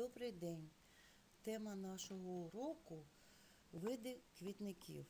Добрий день! Тема нашого уроку види квітників.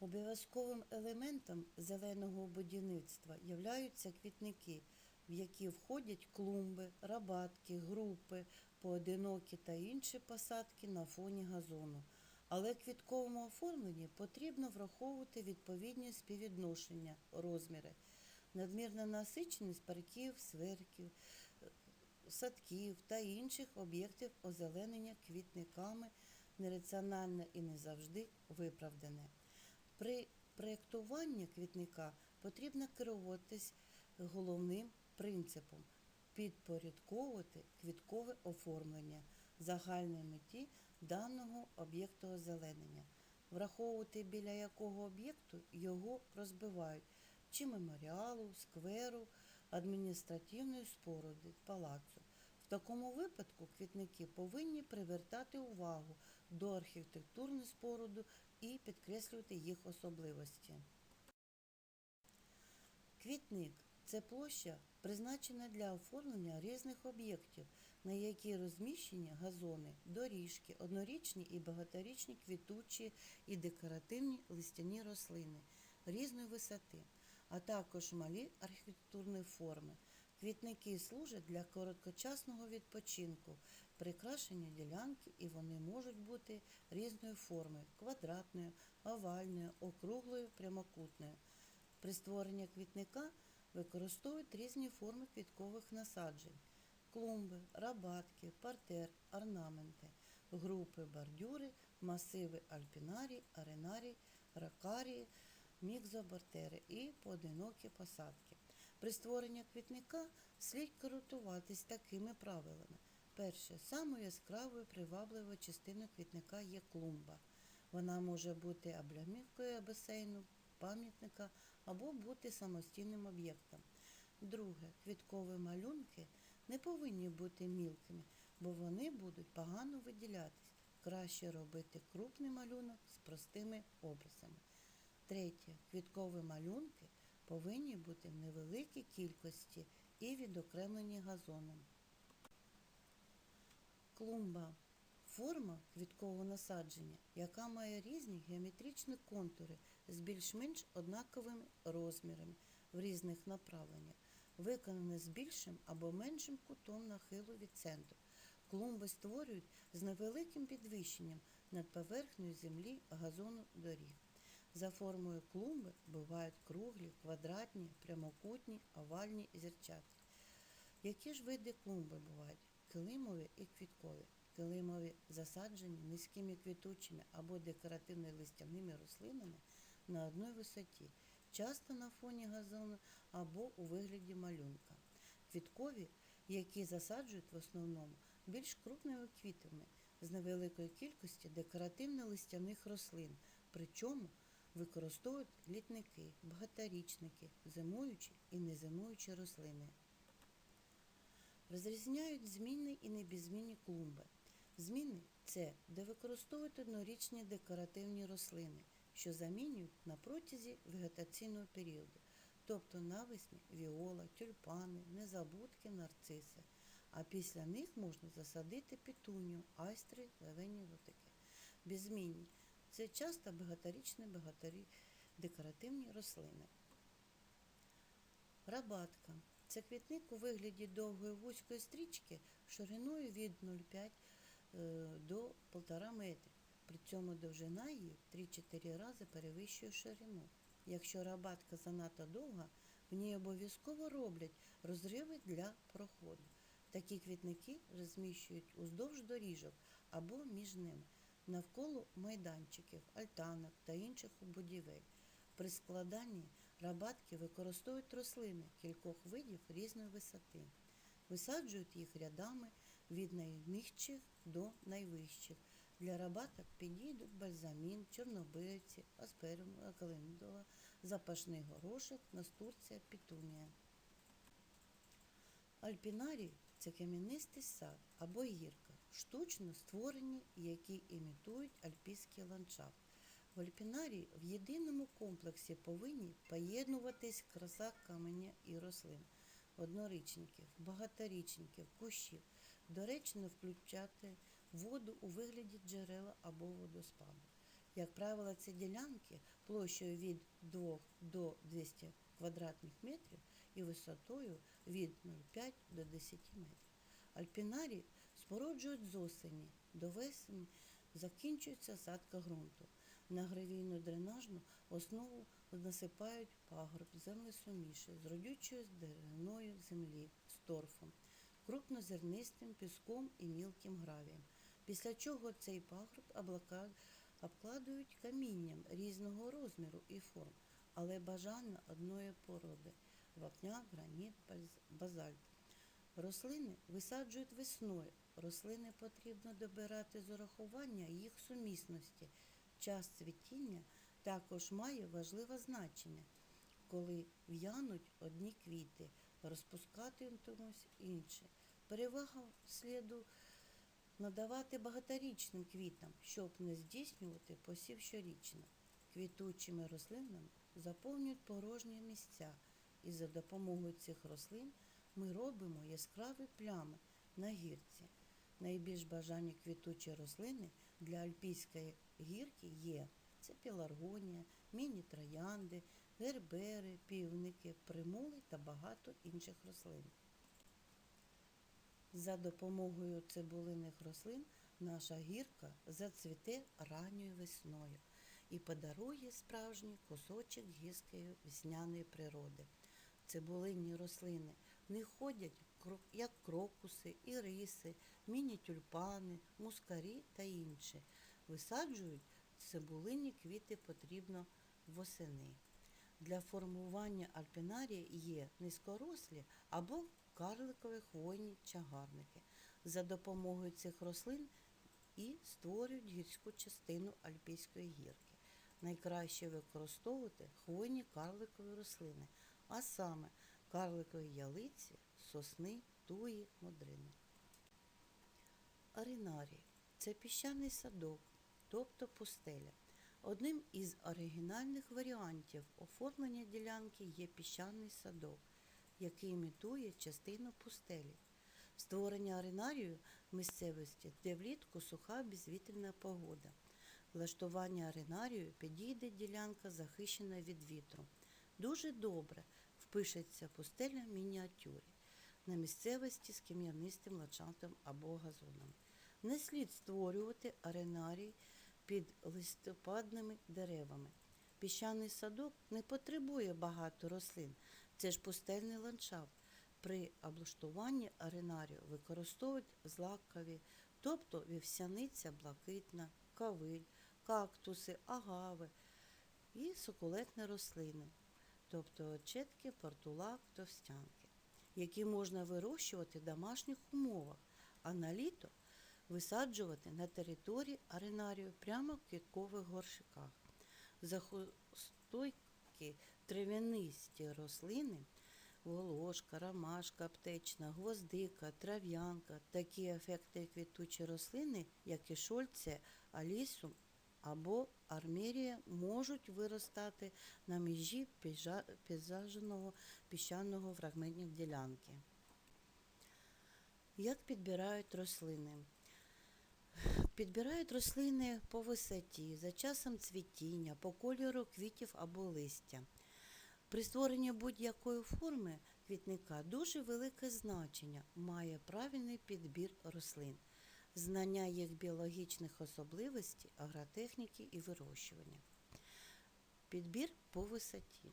Обов'язковим елементом зеленого будівництва являються квітники, в які входять клумби, рабатки, групи, поодинокі та інші посадки на фоні газону. Але квітковому оформленні потрібно враховувати відповідні співвідношення, розміри, надмірна насиченість парків, сверків, садків та інших об'єктів озеленення квітниками нераціональне і не завжди виправдане. При проєктуванні квітника потрібно керуватись головним принципом підпорядковувати квіткове оформлення загальної меті даного об'єкту озеленення, враховувати біля якого об'єкту його розбивають чи меморіалу, скверу, адміністративної споруди, палацу. В такому випадку квітники повинні привертати увагу до архітектурної споруди і підкреслювати їх особливості. Квітник це площа, призначена для оформлення різних об'єктів, на якій розміщені газони, доріжки, однорічні і багаторічні квітучі і декоративні листяні рослини різної висоти, а також малі архітектурні форми. Квітники служать для короткочасного відпочинку, прикрашення ділянки, і вони можуть бути різної форми квадратної, овальної, округлої, прямокутної. При створенні квітника використовують різні форми квіткових насаджень: клумби, рабатки, партер, орнаменти, групи, бордюри, масиви альпінарій, аренарій, ракарії, мікзобортери і поодинокі посадки. При створенні квітника слід керуватись такими правилами. Перше, самою яскравою привабливою частиною квітника є клумба. Вона може бути облямівкою басейну, пам'ятника або бути самостійним об'єктом. Друге, квіткові малюнки не повинні бути мілкими, бо вони будуть погано виділятись. Краще робити крупний малюнок з простими образами. Третє, квіткові малюнки повинні бути в невеликій кількості і відокремлені газоном. Клумба форма квіткового насадження, яка має різні геометричні контури з більш-менш однаковими розмірами в різних направленнях, виконана з більшим або меншим кутом нахилу від центру. Клумби створюють з невеликим підвищенням над поверхнею землі газону доріг. За формою клумби бувають круглі, квадратні, прямокутні, овальні зірчаті. Які ж види клумби бувають? Килимові і квіткові. Килимові засаджені низькими квітучими або декоративно-листяними рослинами на одній висоті, часто на фоні газону або у вигляді малюнка. Квіткові, які засаджують в основному більш крупними квітами з невеликої кількості декоративно-листяних рослин, причому використовують літники, багаторічники, зимуючі і незимуючі рослини. Розрізняють змінні і небезмінні клумби. Зміни це де використовують однорічні декоративні рослини, що замінюють на протязі вегетаційного періоду, тобто навесні віола, тюльпани, незабудки, нарциси. А після них можна засадити петунію, айстри, левені лотики. Беззмінні це часто багаторічні багаторі декоративні рослини. Рабатка це квітник у вигляді довгої вузької стрічки шириною від 0,5 е, до 1,5 метрів. При цьому довжина її 3-4 рази перевищує ширину. Якщо рабатка занадто довга, в ній обов'язково роблять розриви для проходу. Такі квітники розміщують уздовж доріжок або між ними, навколо майданчиків, альтанок та інших будівель. При складанні рабатки використовують рослини кількох видів різної висоти. Висаджують їх рядами від найнижчих до найвищих. Для рабаток підійдуть бальзамін, чорнобильці, асперум, календула, запашний горошок, настурція, петунія. Альпінарій це кам'янистий сад або гірка, штучно створені, які імітують альпійський ландшафт. В альпінарії в єдиному комплексі повинні поєднуватись краса каменя і рослин. однорічників, багаторічників, кущів. Доречно включати воду у вигляді джерела або водоспаду. Як правило, ці ділянки площею від 2 до 200 квадратних метрів і висотою від 0,5 до 10 метрів. Альпінарії споруджують з осені до весені, закінчується садка ґрунту. На гравійну дренажну основу насипають пагорб, землесуміші з родючою деревною землі з торфом, крупнозернистим піском і мілким гравієм. Після чого цей пагорб обкладують камінням різного розміру і форм, але бажано одної породи вапняк, граніт, базальт. Рослини висаджують весною. Рослини потрібно добирати з урахування їх сумісності. Час цвітіння також має важливе значення, коли в'януть одні квіти, розпускатимуть інші. Перевага сліду надавати багаторічним квітам, щоб не здійснювати посів щорічно. Квітучими рослинами заповнюють порожні місця, і за допомогою цих рослин ми робимо яскраві плями на гірці. Найбільш бажані квітучі рослини для альпійської гірки є це піларгонія, міні-троянди, гербери, півники, примули та багато інших рослин. За допомогою цибулиних рослин наша гірка зацвіте ранньою весною і подарує справжній кусочок гірської весняної природи. Цибулинні рослини не ходять як крокуси, іриси, міні-тюльпани, мускарі та інші. Висаджують цибулинні квіти потрібно восени. Для формування альпінарії є низькорослі або карликові хвойні чагарники. За допомогою цих рослин і створюють гірську частину альпійської гірки. Найкраще використовувати хвойні карликові рослини, а саме карликові ялиці, сосни, туї, модрини. Аринарій це піщаний садок, тобто пустеля. Одним із оригінальних варіантів оформлення ділянки є піщаний садок, який імітує частину пустелі. Створення аринарію місцевості, де влітку суха безвітряна погода. Влаштування аринарію підійде ділянка, захищена від вітру. Дуже добре впишеться пустеля в мініатюрі на місцевості з кам'янистим ландшафтом або газоном. Не слід створювати аренарій під листопадними деревами. Піщаний садок не потребує багато рослин. Це ж пустельний ландшафт. При облаштуванні аренарію використовують злакові, тобто вівсяниця блакитна, кавиль, кактуси, агави і сукулентні рослини, тобто очетки, портулак, товстянки, які можна вирощувати в домашніх умовах, а на літо висаджувати на території аренарію прямо в квіткових горшиках. Захостойкі трав'янисті рослини волошка, ромашка, аптечна, гвоздика, трав'янка, такі ефекти квітучі рослини, як і шольце, алісум або армерія, можуть виростати на межі пейза- пейзажного піщаного фрагментів ділянки. Як підбирають рослини? Підбирають рослини по висоті, за часом цвітіння, по кольору квітів або листя. При створенні будь-якої форми квітника дуже велике значення має правильний підбір рослин, знання їх біологічних особливостей, агротехніки і вирощування. Підбір по висоті.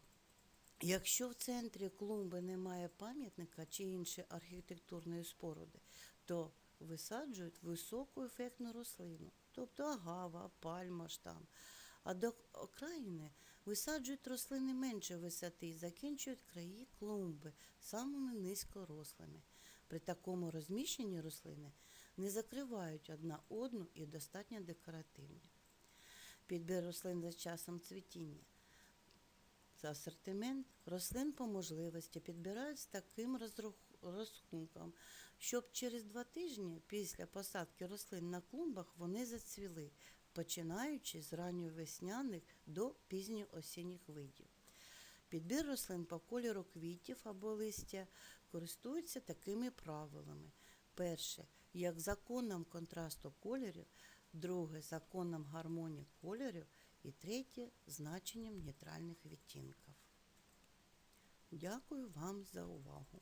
Якщо в центрі клумби немає пам'ятника чи іншої архітектурної споруди, то висаджують високу ефектну рослину, тобто агава, пальма, штам. А до окраїни висаджують рослини меншої висоти і закінчують краї клумби самими низькорослими. При такому розміщенні рослини не закривають одна одну і достатньо декоративні. Підбір рослин за часом цвітіння. За асортимент рослин по можливості підбирають з таким розрахунком, щоб через два тижні після посадки рослин на клумбах вони зацвіли, починаючи з ранньовесняних до пізньоосінніх видів. Підбір рослин по кольору квітів або листя користуються такими правилами. Перше, як законом контрасту кольорів, друге законом гармонії кольорів і третє значенням нейтральних відтінків. Дякую вам за увагу.